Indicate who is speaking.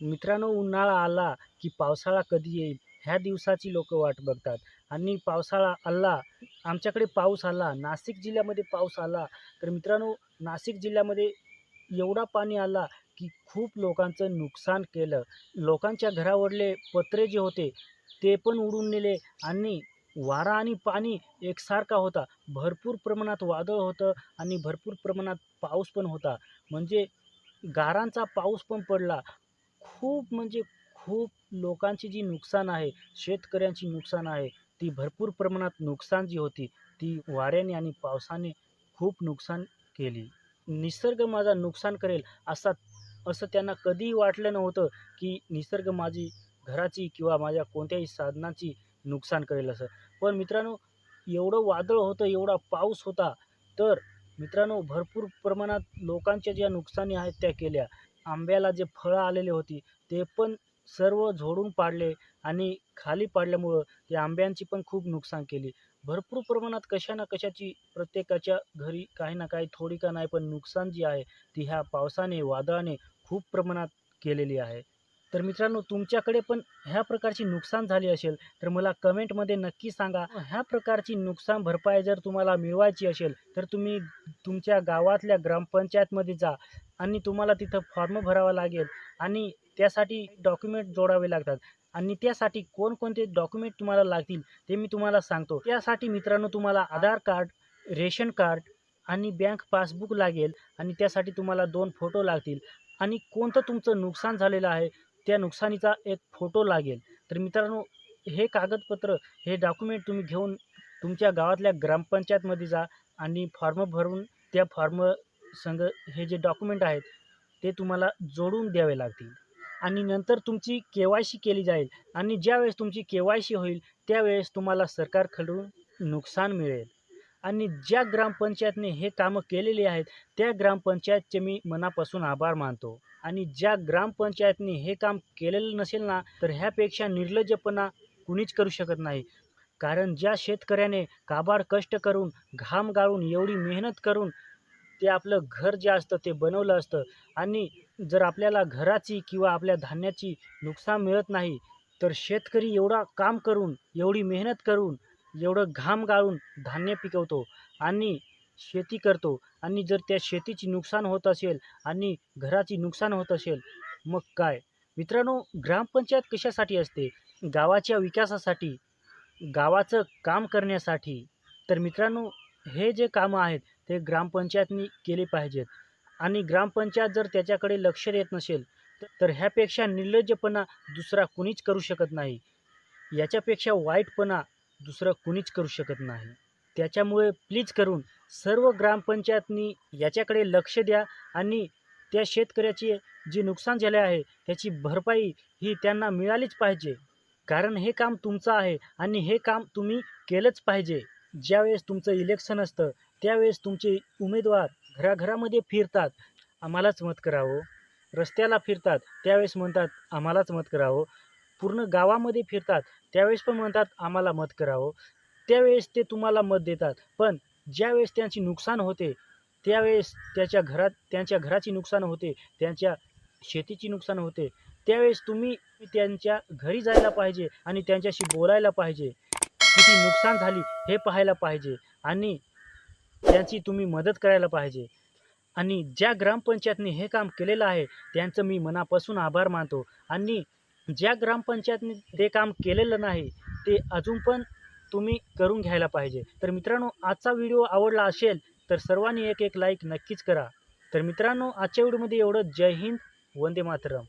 Speaker 1: मित्रांनो उन्हाळा आला की पावसाळा कधी येईल? ह्या दिवसाची लोक वाट बघतात. आणि पावसाळा आला आमच्याकडे पाऊस आला नाशिक जिल्ह्यामध्ये पाऊस आला तर मित्रांनो नाशिक जिल्ह्यामध्ये एवढा पाणी आला की खूप लोकांचं नुकसान केलं. लोकांच्या घरावरले पत्रे जे होते ते पण उडून नेले आणि वारा आणि पाणी एकसारखा होता. भरपूर प्रमाणात वादळ होतं आणि भरपूर प्रमाणात पाऊस पण होता. म्हणजे गारांचा पाऊस पण पडला. खूप म्हणजे खूप लोकांची जी नुकसान आहे शेतकऱ्यांची नुकसान आहे ती भरपूर प्रमाणात नुकसान जी होती ती वाऱ्याने आणि पावसाने खूप नुकसान केली. निसर्ग माझा नुकसान करेल असा असं त्यांना कधीही वाटलं नव्हतं की निसर्ग माझी घराची किंवा माझ्या कोणत्याही साधनाची नुकसान करेल असं. पण मित्रांनो एवढं वादळ होतं एवढा पाऊस होता तर मित्रांनो भरपूर प्रमाणात लोकांच्या ज्या नुकसानी आहेत त्या केल्या. आंब्याला जे फळं आलेले होती ते पण सर्व झोडून पाडले आणि खाली पाडल्यामुळं त्या आंब्यांची पण खूप नुकसान केली. भरपूर प्रमाणात कशा ना कशाची प्रत्येकाच्या घरी काही ना काही थोडी का नाही पण नुकसान जी आहे ती ह्या पावसाने वादळाने खूप प्रमाणात केलेली आहे. तर मित्रांनो तुमच्याकडे पण ह्या प्रकारची नुकसान झाली असेल तर मला कमेंटमध्ये नक्की सांगा. ह्या प्रकारची नुकसान भरपाई जर तुम्हाला मिळवायची असेल तर तुम्ही तुमच्या गावातल्या ग्रामपंचायतमध्ये जा आणि तुम्हाला तिथं फॉर्म भरावा लागेल आणि त्यासाठी डॉक्युमेंट जोडावे लागतात. आणि त्यासाठी कोणकोणते डॉक्युमेंट तुम्हाला लागतील ते मी तुम्हाला सांगतो. त्यासाठी मित्रांनो तुम्हाला आधार कार्ड रेशन कार्ड आणि बँक पासबुक लागेल आणि त्यासाठी तुम्हाला दोन फोटो लागतील. आणि कोणतं तुमचं नुकसान झालेलं आहे त्या नुकसानीचा एक फोटो लागेल. तर मित्रांनो हे कागदपत्र हे डॉक्युमेंट तुम्ही घेऊन तुमच्या गावातल्या ग्रामपंचायतमध्ये जा आणि फॉर्म भरून त्या फॉर्म संग हे जे डॉक्युमेंट आहेत ते तुम्हाला जोडून द्यावे लागतील. आणि नंतर तुमची के वाय सी केली जाईल आणि ज्यावेळेस तुमची के वाय सी होईल त्यावेळेस तुम्हाला सरकारकडून नुकसान मिळेल. आणि ज्या ग्रामपंचायतने हे कामं केलेली आहेत त्या ग्रामपंचायतचे मी मनापासून आभार मानतो. आणि ज्या ग्रामपंचायतने हे काम केलेलं नसेल ना तर ह्यापेक्षा निर्लज्जपणा कुणीच करू शकत नाही. कारण ज्या शेतकऱ्याने काबाड कष्ट करून घाम गाळून एवढी मेहनत करून ते आपलं घर जे असतं ते बनवलं असतं आणि जर आपल्याला घराची किंवा आपल्या धान्याची नुकसान मिळत नाही तर शेतकरी एवढा काम करून एवढी मेहनत करून एवढं घाम गाळून धान्य पिकवतो आणि शेती करतो. आणि जर त्या शेतीची नुकसान होत असेल आणि घराची नुकसान होत असेल मग काय? मित्रांनो ग्रामपंचायत कशासाठी असते? गावाच्या विकासासाठी गावाचं काम करण्यासाठी. तर मित्रांनो हे जे कामं आहेत ते ग्रामपंचायतनी केले पाहिजेत. आणि ग्रामपंचायत जर त्याच्याकडे लक्ष देत नसेल तर ह्यापेक्षा निर्लज्जपणा दुसरा कुणीच करू शकत नाही. याच्यापेक्षा वाईटपणा दुसरं कुणीच करू शकत नाही. त्याच्यामुळे प्लीज करून सर्व ग्रामपंचायतनी याच्याकडे लक्ष द्या आणि त्या शेतकऱ्याचे जे नुकसान झाले आहे त्याची भरपाई ही त्यांना मिळालीच पाहिजे. कारण हे काम तुमचं आहे आणि हे काम तुम्ही केलंच पाहिजे. ज्यावेळेस तुमचं इलेक्शन असतं त्यावेळेस तुमचे उमेदवार घराघरामध्ये फिरतात. आम्हालाच मत करावं. रस्त्याला फिरतात त्यावेळेस म्हणतात आम्हालाच मत करावं. पूर्ण गावामध्ये फिरतात त्यावेळेस पण म्हणतात आम्हाला मत करावं. त्यावेळेस ते तुम्हाला मत देतात. पण ज्यावेळेस त्यांची नुकसान होते त्यावेळेस त्याच्या घरात त्यांच्या घराची नुकसान होते त्यांच्या शेतीची नुकसान होते त्यावेळेस तुम्ही त्यांच्या घरी जायला पाहिजे आणि त्यांच्याशी बोलायला पाहिजे. किती नुकसान झाली हे पाहायला पाहिजे आणि त्यांची तुम्ही मदत करायला पाहिजे. आणि ज्या ग्रामपंचायतने हे काम केलेलं आहे त्यांचं मी मनापासून आभार मानतो. आणि ज्या ग्रामपंचायतने ते काम केलेलं नाही ते अजून पण तुम्ही करून घ्यायला पाहिजे. तर मित्रांनो आजचा व्हिडिओ आवडला असेल तर सर्वांनी एक एक लाईक नक्कीच करा. तर मित्रांनो आजच्या व्हिडिओमध्ये एवढं जय हिंद वंदे मातरम.